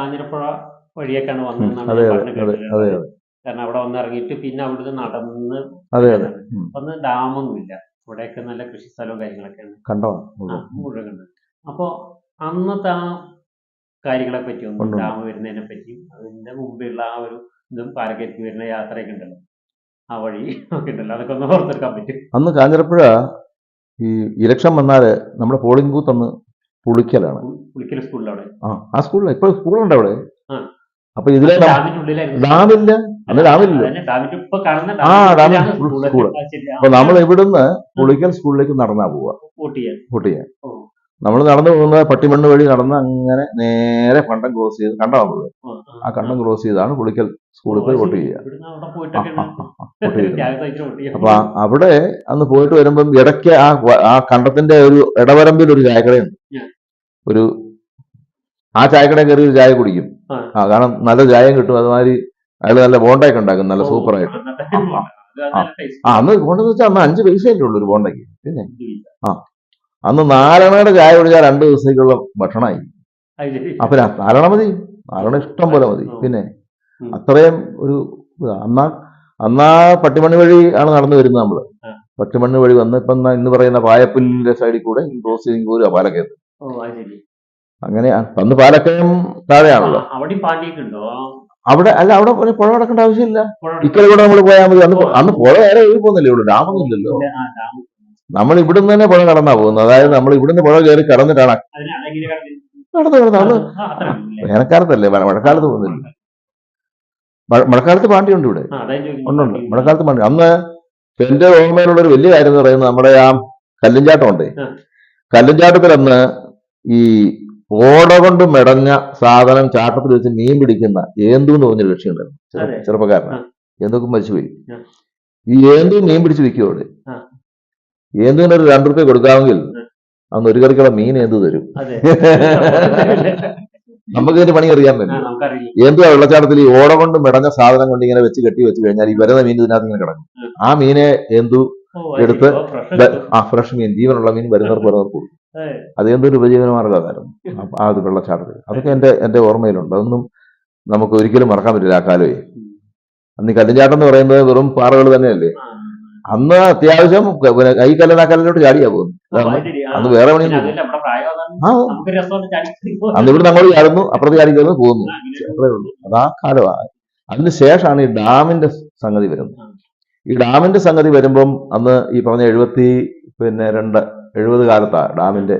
കാഞ്ഞിരപ്പുഴ വഴിയൊക്കെയാണ് വന്നതെന്നാണ് ഞാൻ പറഞ്ഞു അതെ കാരണം അവിടെ വന്നിറങ്ങിയിട്ട് പിന്നെ അവിടുന്ന് നടന്ന് അതെ ഡാമൊന്നും ഇല്ല ഒന്ന് ഡാമൊന്നുമില്ല. ഇവിടെയൊക്കെ നല്ല കൃഷി സ്ഥലവും കാര്യങ്ങളൊക്കെയാണ്. കണ്ടോ? മുഴുവൻ കണ്ടത് അപ്പോ അന്നത്തെ ആ കാര്യങ്ങളെ പറ്റി ഒന്ന് ഉണ്ട്. ഡാം വരുന്നതിനെ പറ്റിയും അതിന്റെ മുമ്പുള്ള ആ ഒരു ഇതും പാലക്കരയ്ക്ക് വരുന്ന യാത്രയൊക്കെ ഉണ്ടല്ലോ. ആ വഴി ഒക്കെ ഉണ്ടല്ലോ. അതൊക്കെ ഒന്ന് ഓർത്തെടുക്കാൻ പറ്റും. അന്ന് കാഞ്ഞിരപ്പുഴ ഈ ഇലക്ഷൻ വന്നാൽ നമ്മുടെ പോളിംഗ് ബൂത്ത് അന്ന് പുളിക്കലാണ്. പുളിക്കൽ ആ ആ സ്കൂളിൽ ഇപ്പൊ സ്കൂളുണ്ട് അവിടെ. അപ്പൊ ഇതിലെ ഡാമില്ല അല്ല ഡാമില്ല ആ, ഡാമിൽ സ്കൂൾ അപ്പൊ നമ്മൾ ഇവിടുന്ന് പുളിക്കൽ സ്കൂളിലേക്ക് നടന്നാ പോവാ. ഓ. നമ്മൾ നടന്നു പോകുന്ന പട്ടിമണ്ണ് വഴി നടന്ന് അങ്ങനെ നേരെ ഫണ്ടം ക്രോസ് ചെയ്ത് കണ്ടാ നമ്മൾ ആ, കണ്ണും ക്ലോസ് ചെയ്താണ് പുളിക്കൽ സ്കൂളിൽ പോയി വോട്ട്. ചെയ്യുക. അപ്പൊ അവിടെ അന്ന് പോയിട്ട് വരുമ്പം ഇടയ്ക്ക് ആ ആ കണ്ടത്തിന്റെ ഒരു ഇടവരമ്പിൽ ഒരു ചായക്കടയുണ്ട്. ഒരു ആ ചായക്കട കയറി ഒരു ചായ കുടിക്കും. ആ. കാരണം നല്ല ചായം കിട്ടും. അതുമാതിരി അയാൾ നല്ല ബോണ്ടയൊക്കെ ഉണ്ടാക്കും. നല്ല സൂപ്പറായിട്ട്. ആ, അന്ന് ബോണ്ടെന്ന് വെച്ചാൽ അന്ന് അഞ്ച് പൈസയല്ലേ ഉള്ളൂ ഒരു ബോണ്ടയ്ക്ക്. പിന്നെ ആ. അന്ന് നാലെണ്ണയുടെ ചായ കുടിച്ചാൽ രണ്ട് ദിവസത്തേക്കുള്ള ഭക്ഷണമായി. അപ്പൊ നാരണ മതി. നാലെണ്ണ ഇഷ്ടം പോലെ മതി. പിന്നെ അത്രയും ഒരു അന്നാ അന്നാ പട്ടിമണ്ണി വഴി ആണ് നടന്നു വരുന്നത് നമ്മൾ. പട്ടിമണ്ണ് വഴി വന്ന് ഇപ്പം ഇന്ന് പറയുന്ന പായപ്പുല്ലിന്റെ സൈഡിൽ കൂടെ ക്രോസ് ചെയ്ത് പോരുക പാലക്കയത്ത്. ഓ, അത് ശരി. അങ്ങനെ അന്ന് പാലക്കയം താഴെയാണല്ലോ. ആ, അവിടെ അല്ല അവിടെ പുഴ കിടക്കേണ്ട ആവശ്യമില്ല. ഇക്കരെ കൂടെ നമ്മൾ പോയാൽ മതി. അന്ന് അന്ന് പുഴ നേരെ ഒഴുകി പോകുന്നില്ലേ ഇവിടെ ഡാമൊന്നും ഇല്ലല്ലോ ആ. നമ്മൾ ഇവിടുന്ന് തന്നെ പുഴ കടന്നാ പോകുന്നത്. അതായത് നമ്മൾ ഇവിടുന്ന് പുഴ കയറി കടന്നിട്ടാണ് കടലിൽ- കടന്നു വേനൽക്കാലത്തല്ലേ? മഴക്കാലത്ത് പോകുന്നില്ല. മഴക്കാലത്ത് പാണ്ടിയുണ്ട് ഇവിടെ. ഉണ്ടുണ്ട്. മഴക്കാലത്ത് പാണ്ടി അന്ന് എന്റെ ഓർമ്മയിലുള്ള ഒരു വലിയ കാര്യം എന്ന് പറയുന്നത് നമ്മുടെ ആ കല്ലുംചാട്ടം ഉണ്ട് ആ. അന്ന് ഈ ഓട കൊണ്ട് മെടഞ്ഞ സാധനം ചാട്ടത്തിൽ വെച്ച് മീൻ പിടിക്കുന്ന ഏന്തു എന്ന് പറഞ്ഞൊരു കക്ഷിയുണ്ടായിരുന്നു. ചെറുപ്പക്കാരനാണ്. ഏന്തൊക്കെ മരിച്ചുപോയി ഈ ഏന്തു മീൻ പിടിച്ച് വിൽക്കും അവിടെ. ഏന്തുവിന് ഒരു രണ്ടു റുപ്യ കൊടുക്കാമെങ്കിൽ അന്ന് ഒരു കറിക്കുള്ള മീൻ എന്ത് തരും? നമുക്ക് ഇതിന്റെ പണി അറിയാൻ പറ്റും. എന്തുവാ വെള്ളച്ചാട്ടത്തിൽ ഈ ഓട കൊണ്ട് മെടഞ്ഞ സാധനം കൊണ്ട് ഇങ്ങനെ വെച്ച് കെട്ടി വെച്ച് കഴിഞ്ഞാൽ ഈ വരുന്ന മീൻ ഇതിനകത്ത് ഇങ്ങനെ കിടക്കും. ആ മീനെ എന്തു എടുത്ത്. ആ ഫ്രഷ് മീൻ ജീവനുള്ള മീൻ വരുന്നവർക്ക് വരുന്നവർക്ക് കൊടുക്കും. അതെ. എന്തൊരു ഉപജീവന മാർഗമായിരുന്നു ആ- അത് വെള്ളച്ചാട്ടത്തിൽ. അതൊക്കെ എന്റെ എന്റെ ഓർമ്മയിലുണ്ട്. അതൊന്നും നമുക്ക് ഒരിക്കലും മറക്കാൻ പറ്റില്ല ആ കാലമേ. അന്ന് ഈ കല്ലുചാട്ടം എന്ന് പറയുന്നത് വെറും പാറകൾ തന്നെയല്ലേ? അന്ന് അത്യാവശ്യം ക- പിന്നെ കൈ കല്ലട കല്ലിലോട്ട് ചാടിയാ പോകുന്നു അന്ന് വേറെ പണി. ആ. അന്ന് ഇവിടെ അങ്ങോട്ട് ചാടുന്നു അപ്പുറത്ത് ചാടി കയറുന്നു പോകുന്നു അത്രേ ഉള്ളൂ. അത് ആ കാലമാണ് അതിനുശേഷമാണ് ഈ ഡാമിന്റെ സംഗതി വരുന്നത്. ഈ ഡാമിന്റെ സംഗതി വരുമ്പം അന്ന് ഈ പറഞ്ഞ എഴുപത്തി പിന്നെ രണ്ട് എഴുപത് കാലത്താ ഡാമിന്റെ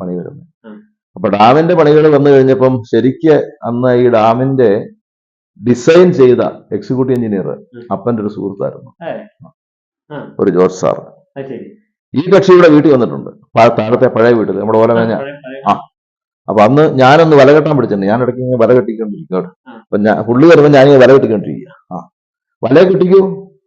പണി വരുന്നത്. അപ്പൊ ഡാമിന്റെ പണികൾ വന്നു കഴിഞ്ഞപ്പം ശരിക്ക് അന്ന് ഈ ഡാമിന്റെ ഡിസൈൻ ചെയ്ത എക്സിക്യൂട്ടീവ് എഞ്ചിനീയർ. അപ്പന്റെ ഒരു സുഹൃത്തായിരുന്നു. ഒരു ജോർജ് സാർ. ഈ കക്ഷിയുടെ വീട്ടിൽ വന്നിട്ടുണ്ട്. താഴത്തെ പഴയ വീട്ടിൽ നമ്മുടെ ഓല മേഞ്ഞ ആ. അപ്പൊ അന്ന് ഞാനൊന്ന് വല കെട്ടാൻ പിടിച്ചിട്ടുണ്ട് ഞാൻ ഇടയ്ക്ക് ഇങ്ങനെ വല കെട്ടിക്കൊണ്ടിരിക്കും. അപ്പൊ ഞാൻ പുള്ളി വരുമ്പോൾ ഞാൻ വല കെട്ടിക്കൊണ്ടിരിക്കുക. ആ. വല കെട്ടിക്കൂ.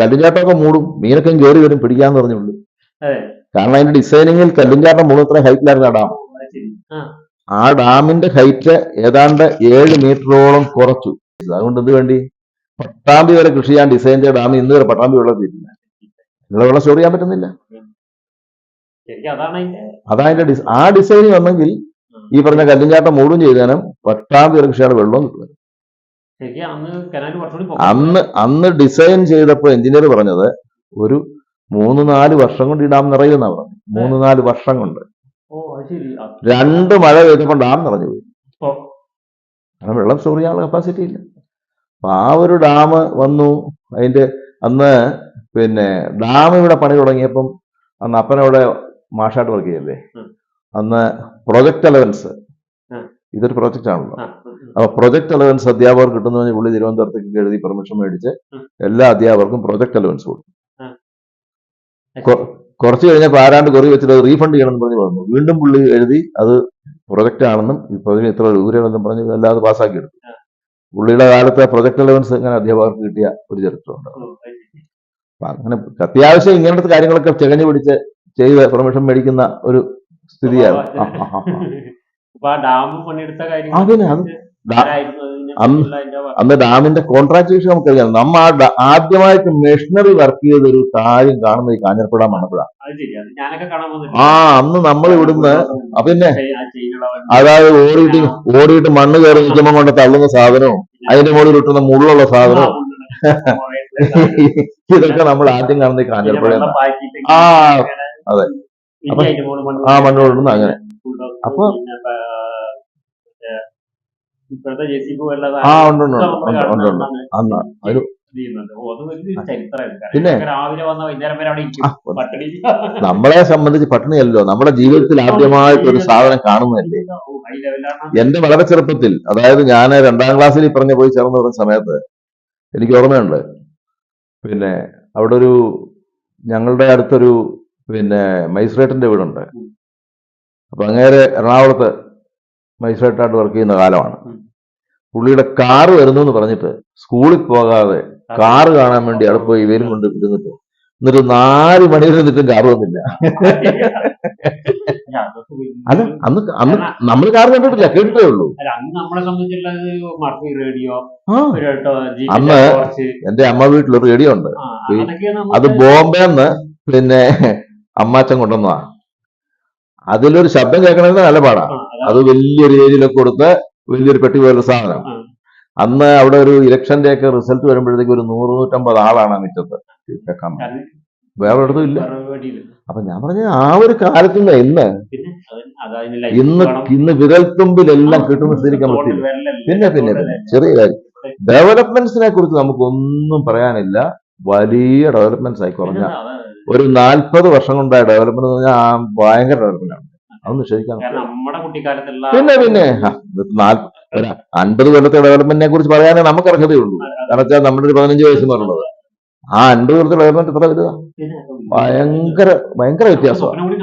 കല്ലുചാട്ടമൊക്കെ മൂടും. മീനൊക്കെ കയറി വരും. പിടിക്കാന്ന് പറഞ്ഞു പുള്ളി അതെ. കാരണം അതിന്റെ ഡിസൈനിങ്ങിൽ കല്ലിഞ്ചാട്ടം മൂടും ഇത്ര ഹൈറ്റിലായിരുന്നു ആ ഡാം. ആ. ഡാമിന്റെ ഹൈറ്റ് ഏതാണ്ട് ഏഴ് മീറ്ററോളം കുറച്ചു. അതുകൊണ്ട് എന്ത് വേണ്ടി? പട്ടാമ്പി വരെ കൃഷി ചെയ്യാൻ ഡിസൈൻ ചെയ്ത ഡാം ഇന്ന് വരെ പട്ടാമ്പി വെള്ളത്തില്ല നിങ്ങളെ വെള്ളം സ്റ്റോർ ചെയ്യാൻ പറ്റുന്നില്ല. അതായത് അതാണ് അതിന്റെ ആ ഡിസൈൻ വന്നെങ്കിൽ ഈ പറഞ്ഞ കല്ലിഞ്ചാട്ടം മൂടും ചെയ്താലും പത്താം തീർച്ചയാണ് വെള്ളം കിട്ടുന്നത് അന്ന് അന്ന് ഡിസൈൻ ചെയ്തപ്പോൾ എഞ്ചിനീയർ പറഞ്ഞത് ഒരു മൂന്ന് നാല് വർഷം കൊണ്ട് ഈ ഡാം നിറയുമെന്നാ പറഞ്ഞു മൂന്ന് നാല് വർഷം കൊണ്ട്. രണ്ട് മഴ പെയ്തപ്പോൾ ഡാം നിറഞ്ഞു പോയി. കാരണം വെള്ളം സ്റ്റോർ ചെയ്യാനുള്ള കപ്പാസിറ്റി ഇല്ല. അപ്പൊ ആ ഒരു ഡാം വന്നു. അതിന്റെ അന്ന് പിന്നെ ഡാം ഇവിടെ പണി തുടങ്ങിയപ്പം അന്ന് അപ്പനവിടെ മാഷായിട്ട് വർക്ക് ചെയ്യല്ലേ. അന്ന് പ്രൊജക്ട് അലവൻസ് ഇതൊരു പ്രൊജക്റ്റ് ആണല്ലോ. അപ്പൊ പ്രൊജക്ട് അലവൻസ് അധ്യാപകർ കിട്ടുന്ന പുള്ളി തിരുവനന്തപുരത്തേക്ക് എഴുതി പെർമിഷൻ മേടിച്ച് എല്ലാ അധ്യാപകർക്കും പ്രൊജക്ട് അലവൻസ് കൊടുത്തു. കുറച്ച് കഴിഞ്ഞപ്പോൾ ആരാണ്ട് കുറി വെച്ചിട്ട് അത് റീഫണ്ട് ചെയ്യണമെന്ന് പറഞ്ഞ് പറഞ്ഞു. വീണ്ടും പുള്ളി എഴുതി അത് പ്രൊജക്റ്റ് ആണെന്നും ഈ പ്രൊജക്ട് ഇത്ര രൂപയാണെന്നും പറഞ്ഞ് അല്ലാതെ പാസ്സാക്കി എടുത്തു. പുള്ളിയുടെ കാലത്തെ പ്രൊജക്ട് അലവൻസ് ഇങ്ങനെ അധ്യാപകർക്ക് കിട്ടിയ ഒരു ചരിത്രമുണ്ട്. അങ്ങനെ അത്യാവശ്യം ഇങ്ങനത്തെ കാര്യങ്ങളൊക്കെ ചെകഞ്ഞു പിടിച്ച് ചെയ്ത് പെർമിഷൻ മേടിക്കുന്ന ഒരു സ്ഥിതിയാണ്. അതിന് അന്ന് ഡാമിന്റെ കോൺട്രാക്ട് വിഷയം നമുക്കറിയാം. നമ്മ ആദ്യമായിട്ട് മെഷീനറി വർക്ക് ചെയ്ത ഒരു കാര്യം കാണുന്നത് ഈ കാഞ്ഞിരപ്പുഴ മണപ്പുഴ. ആ അന്ന് നമ്മൾ ഇവിടുന്ന് പിന്നെ അതായത് ഓടിയിട്ട് ഓടിയിട്ട് മണ്ണ് കയറി നിൽക്കുമ്പോൾ കൊണ്ട് തള്ളുന്ന സാധനവും അതിന്റെ മുകളിൽ ഇട്ടുന്ന മുള്ളുള്ള സാധനവും ഇതൊക്കെ നമ്മൾ ആദ്യം കാണുന്ന കാഞ്ഞിരപ്പുഴ ആ, അതെ. അപ്പൊ ആ മണ്ണോട് അങ്ങനെ. അപ്പൊ ആ ഉണ്ട് ഉണ്ട് അന്ന് പിന്നെ? നമ്മളെ സംബന്ധിച്ച് പട്ടിണിയല്ലോ നമ്മുടെ ജീവിതത്തിൽ ആദ്യമായിട്ട് ഒരു സാധനം കാണുന്നതല്ലേ? എന്റെ വളരെ ചെറുപ്പത്തിൽ അതായത് ഞാൻ രണ്ടാം ക്ലാസ്സിൽ പറഞ്ഞ പോയി ചേർന്ന് പറഞ്ഞ സമയത്ത് എനിക്ക് ഓർമ്മയുണ്ട്. പിന്നെ അവിടെ ഒരു ഞങ്ങളുടെ അടുത്തൊരു പിന്നെ മജിസ്ട്രേറ്റിന്റെ വീടുണ്ട്. അപ്പൊ അങ്ങേരെ എറണാകുളത്ത് മജിസ്ട്രേറ്റായിട്ട് വർക്ക് ചെയ്യുന്ന കാലമാണ്. പുള്ളിയുടെ കാറ് വരുന്നു എന്ന് പറഞ്ഞിട്ട് സ്കൂളിൽ പോകാതെ കാറ് കാണാൻ വേണ്ടി അവിടെ പോയി ഇവരും കൊണ്ട് ഇരുന്നിട്ട്. എന്നിട്ട് നാല് മണിയിൽ നിന്നിട്ടും കാറ് വന്നില്ല. അല്ല അന്ന് അന്ന് നമ്മൾ കാറ് കണ്ടിട്ടില്ല കേട്ടിട്ടേ ഉള്ളൂ. അന്ന് നമ്മളെ റേഡിയോ. അന്ന് എന്റെ അമ്മ വീട്ടിലൊരു റേഡിയോ ഉണ്ട്. അത് ബോംബെ ബോംബെന്ന് പിന്നെ അമ്മാച്ചൻ കൊണ്ടുവന്നതാ. അതിലൊരു ശബ്ദം കേൾക്കണമെങ്കിൽ നല്ല പാടാ. അത്. വലിയൊരു ഏരിയയിലൊക്കെ കൊടുത്ത് വലിയൊരു പെട്ടി പോലെ സാധനം. അന്ന് അവിടെ ഒരു ഇലക്ഷന്റെ ഒക്കെ റിസൾട്ട് വരുമ്പോഴത്തേക്ക് ഒരു നൂറ് നൂറ്റമ്പത് ആളാണ് ആ മുറ്റത്ത്. കേൾക്കാൻ അത് വേറെ ഇടത്തും ഇല്ല. അപ്പൊ ഞാൻ പറഞ്ഞ ആ ഒരു കാലത്ത് നിന്ന് ഇന്ന് ഇന്ന്. ഇന്ന് വിരൽത്തുമ്പിലെല്ലാം കിട്ടുന്ന സ്ഥിതിക്കാൻ പറ്റില്ല പിന്നെ പിന്നെ പിന്നെ ചെറിയ കാര്യം. ഡെവലപ്മെന്റ്സിനെ കുറിച്ച് നമുക്കൊന്നും പറയാനില്ല. വലിയ ഡെവലപ്മെന്റ്സ് ആയി കുറഞ്ഞ ഒരു നാൽപ്പത് വർഷം കൊണ്ടായ ഡെവലപ്മെന്റ് എന്ന് പറഞ്ഞാൽ ആ ഭയങ്കര ഡെവലപ്മെന്റ് ആണ് അതൊന്നും ശരിക്കാൻ പിന്നെ പിന്നെ അൻപത് കൊല്ലത്തെ ഡെവലപ്മെന്റിനെ കുറിച്ച് പറയാനേ നമുക്ക് അർഹതയുള്ളൂ കാരണം വെച്ചാൽ നമ്മുടെ ഒരു പതിനഞ്ച് വയസ്സ് പറഞ്ഞത് ആ അൻപത് കൊല്ലത്തെ ഡെവലപ്മെന്റ് എത്ര വലുതാ ഭയങ്കര ഭയങ്കര വ്യത്യാസമാണ്.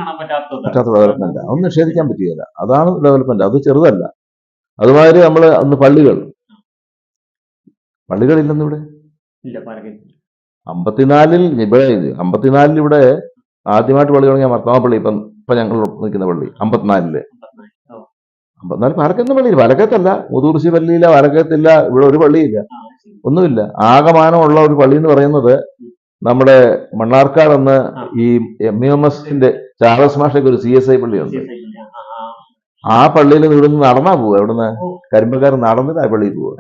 പറ്റാത്ത ഡെവലപ്മെന്റ് അതൊന്നും നിഷേധിക്കാൻ പറ്റുകയില്ല അതാണ് ഡെവലപ്മെന്റ് അത് ചെറുതല്ല. അതുമാതിരി നമ്മൾ അന്ന് പള്ളികൾ. പള്ളികളില്ലെന്ന് ഇവിടെ അമ്പത്തിനാലിൽ ഇവിടെ അമ്പത്തിനാലിൽ ഇവിടെ ആദ്യമായിട്ട് പള്ളി തുടങ്ങിയ മർത്താമ പള്ളി ഇപ്പം ഇപ്പൊ ഞങ്ങൾ നിൽക്കുന്ന പള്ളി അമ്പത്തിനാലിൽ. അമ്പത്തിനാല് പാലക്കത്ത് പള്ളിയില്ല. പാലക്കത്തല്ല മുതൂർശി പള്ളിയില്ല പാലക്കത്തില്ല ഇവിടെ ഒരു പള്ളിയില്ല. ഒന്നുമില്ല. ആകമാനമുള്ള ഒരു പള്ളി എന്ന് പറയുന്നത് നമ്മുടെ മണ്ണാർക്കാട് എന്ന ഈ എം എം എസിന്റെ ചാർലസ് മാഷയ്ക്ക് ഒരു സി എസ് ഐ പള്ളിയുണ്ട്. ആ, പള്ളിയിൽ പള്ളിയിൽ നിന്ന് ഇവിടുന്ന് നടന്നാ പോവുക. ഇവിടുന്ന് ഓ. കരിമ്പക്കാർ നടന്നിട്ട് ആ പള്ളിയിൽ പോവുക.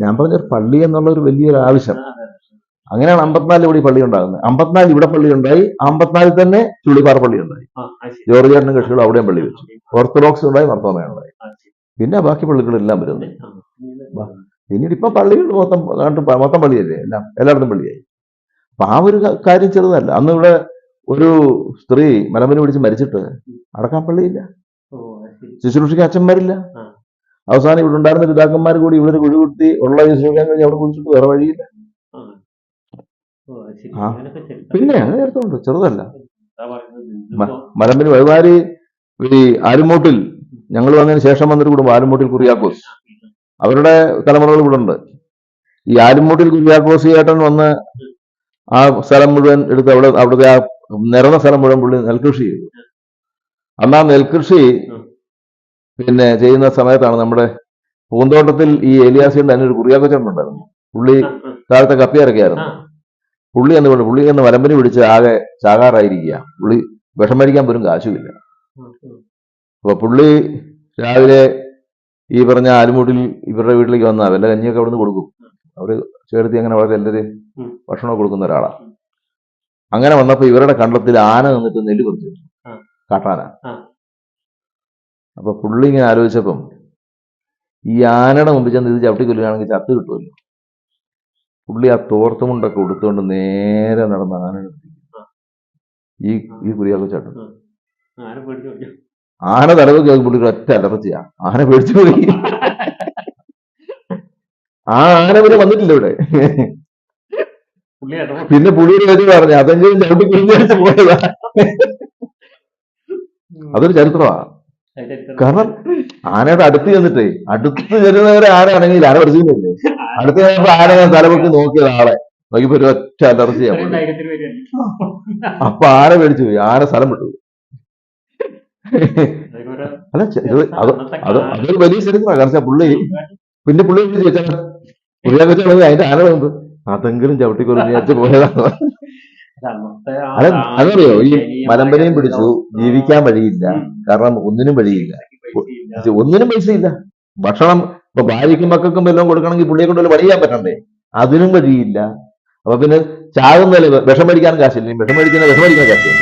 ഞാൻ പറഞ്ഞ ഒരു പള്ളി എന്നുള്ള ഒരു വലിയൊരു ആവശ്യം. അങ്ങനെയാണ് അമ്പത്തിനാലിൽ ഇവിടെ പള്ളി ഉണ്ടാകുന്നത്. അമ്പത്തിനാലിൽ ഇവിടെ പള്ളി ഉണ്ടായി. അമ്പത്തിനാലിൽ തന്നെ ചുള്ളിപ്പാറ പള്ളി ഉണ്ടായി. ജോർജ് ചേട്ടനും കക്ഷികൾ അവിടെയും പള്ളി വെച്ചു. ഓർത്തഡോക്സ് ഉണ്ടായി മർത്തോമ ഉണ്ടായി ആ, ശരി. പിന്നെ ബാക്കി പള്ളികളെല്ലാം വരുന്നു. പിന്നീട് ഇപ്പൊ പള്ളികൾ മൊത്തം മൊത്തം പള്ളിയല്ലേ? എല്ലാം എല്ലായിടത്തും പള്ളിയായി. അപ്പൊ ആ ഒരു കാര്യം ചെറുതല്ല. അന്ന് ഇവിടെ ഒരു സ്ത്രീ മലമ്പനി പിടിച്ച് മരിച്ചിട്ട് അടക്കാൻ പള്ളിയില്ല. ശുശ്രൂഷയ്ക്ക് അച്ഛന്മാരില്ല. അവസാനം ഇവിടെ ഉണ്ടായിരുന്ന പിതാക്കന്മാർ കൂടി ഇവിടെ കുഴികുത്തി കുഴി കുത്തി ഉള്ള ശുശ്രൂഷിക്കാൻ കഴിഞ്ഞ് അവിടെ കുഴിച്ചിട്ട് വേറെ വഴിയില്ല. പിന്നെ അങ്ങനെ ചേർത്തുണ്ട്. ചെറുതല്ല. മലമ്പനി വഴിമാരി ഈ ആലുമൂട്ടിൽ ഞങ്ങൾ വന്നതിന് ശേഷം വന്നൊരു കുടുംബം ആലുമൂട്ടിൽ കുറിയാക്കോസ്. അവരുടെ തലമുറകൾ ഇവിടെ ഉണ്ട്. ഈ ആലുമൂട്ടിൽ കുര്യാക്കോസ് ചേട്ടൻ വന്ന് ആ സ്ഥലം മുഴുവൻ എടുത്ത് അവിടെ അവിടുത്തെ ആ നിറഞ്ഞ സ്ഥലം മുഴുവൻ പുള്ളി നെൽകൃഷി ചെയ്തു. അന്ന് ആ നെൽകൃഷി പിന്നെ ചെയ്യുന്ന സമയത്താണ് നമ്മുടെ പൂന്തോട്ടത്തിൽ ഈ ഏലിയാസിന്റെ തന്നെ ഒരു ഉണ്ടായിരുന്നു. പുള്ളി താഴത്തെ കപ്പി ഇറക്കിയായിരുന്നു. പുള്ളി എന്ന് പറഞ്ഞു പുള്ളി എന്ന് വരമ്പനി പിടിച്ച് ആകെ ചാകാറായിരിക്കുക. പുള്ളി വിഷം മരിക്കാൻ പോലും കാശുമില്ല. ഉം, ഉം. അപ്പൊ പുള്ളി രാവിലെ ഈ പറഞ്ഞ ആലുമൂട്ടിൽ ഇവരുടെ വീട്ടിലേക്ക് വന്നാൽ വല്ല കഞ്ഞിയൊക്കെ അവിടുന്ന് കൊടുക്കും അവർ ചേർത്തി അങ്ങനെ വളരെ എല്ലാവരും. ഭക്ഷണം കൊടുക്കുന്ന ഒരാളാണ് അങ്ങനെ വന്നപ്പോൾ ഇവരുടെ കണ്ടത്തിൽ ആന നിന്നിട്ട് നെല്ല് കൊത്തി കാട്ടാന. അപ്പൊ പുള്ളി ഇങ്ങനെ ആലോചിച്ചപ്പം ഈ ആനയുടെ മുമ്പിൽ ചെന്ന് ഇത് ചവിട്ടി കൊല്ലുകയാണെങ്കിൽ ചത്ത് കിട്ടുമല്ലോ പുള്ളി ആ തോർത്തുമുണ്ടൊക്കെ കൊടുത്തുകൊണ്ട് നേരെ നടന്ന ആന ഈ ഈ കുരിയാക്കോ ഓടി. ആന തലവ് കേൾക്കുമ്പോൾ ഒരു ഒറ്റ അലർജിയാ ആന പേടിച്ചു പോയി. ആ ആന പിന്നെ വന്നിട്ടില്ല ഇവിടെ. പിന്നെ പുള്ളിയുടെ കാര്യം പറഞ്ഞു അതെങ്കിലും ചവിട്ടി കുഞ്ഞു പോയതാ. അതൊരു ചരിത്രമാ. കാരണം ആനയുടെ അടുത്ത് ചെന്നിട്ടേ അടുത്ത് ചെല്ലുന്നവരെ ആരാണെങ്കിൽ ആന പഠിച്ചില്ലേ അടുത്ത് ചെന്നപ്പോ ആന ഞാൻ തലപൊക്കി നോക്കിയത് ആളെ. നോക്കിയപ്പോ ഒരു ഒറ്റ അലർജിയാ. അപ്പൊ ആന പേടിച്ചു പോയി. ആന സ്ഥലം വിട്ടു അല്ല അത് അത് അതൊരു വലിയ ചരിത്രമാണ് കാരണം പുള്ളി പിന്നെ പുള്ളി ചോദിച്ചാൽ പുള്ളിയെ വെച്ചാൽ അതിന്റെ മുമ്പ് അതെങ്കിലും ചവിട്ടിക്കൊരു വിചാരിച്ച് പോയതാണ്. അല്ല അതറിയോ? ഈ മലമ്പനയും പിടിച്ചു. ജീവിക്കാൻ വഴിയില്ല. കാരണം ഒന്നിനും വഴിയില്ല. ഒന്നിനും പൈസ ഇല്ല ഭക്ഷണം ഇപ്പൊ ഭാര്യയ്ക്കും മക്കൾക്കും വല്ലതും കൊടുക്കണമെങ്കിൽ പുള്ളിയെ കൊണ്ട് പണി ചെയ്യാൻ പറ്റണ്ടേ? അതിനും വഴിയില്ല. അപ്പൊ പിന്നെ ചാകുന്നല്ലേ വിഷം മേടിക്കാൻ കാശില്ല. വിഷം മേടിക്കുന്ന വിഷം മേടിക്കാൻ കാശില്ല.